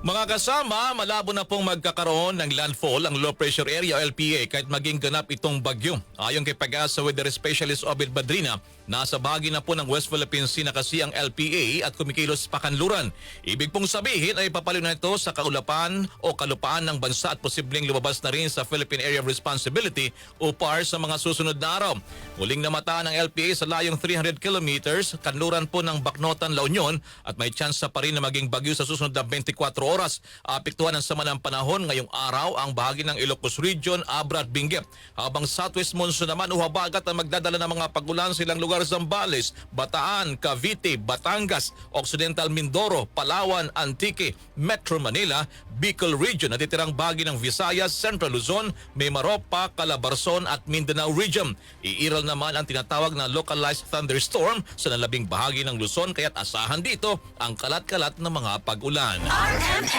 Mga kasama, malabo na pong magkakaroon ng landfall ang low pressure area LPA kahit maging ganap itong bagyo. Ayon kay Pag-asa Weather Specialist Obed Badrina, nasa bahagi na po ng West Philippine Sea na kasi ang LPA at kumikilos pa kanluran. Ibig pong sabihin ay papaliw na ito sa kaulapan o kalupaan ng bansa at posibleng lumabas na rin sa Philippine Area of Responsibility o PAR sa mga susunod na araw. Muling namata ng LPA sa layong 300 kilometers, kanluran po ng Baknotan, La Union at may tsansa pa rin na maging bagyo sa susunod na 24 oras. Apektuhan ng sama ng panahon ngayong araw ang bahagi ng Ilocos Region, Abra at Benguet. Habang southwest monsoon naman uhabagat ang magdadala ng mga pagulan sa ilang lugar Zambales, Bataan, Cavite, Batangas, Occidental Mindoro, Palawan, Antique, Metro Manila, Bicol Region at itirang bahagi ng Visayas, Central Luzon, Mimaropa, Calabarzon at Mindanao Region. Iiral naman ang tinatawag na localized thunderstorm sa nalabing bahagi ng Luzon kaya't asahan dito ang kalat-kalat na mga pag-ulan.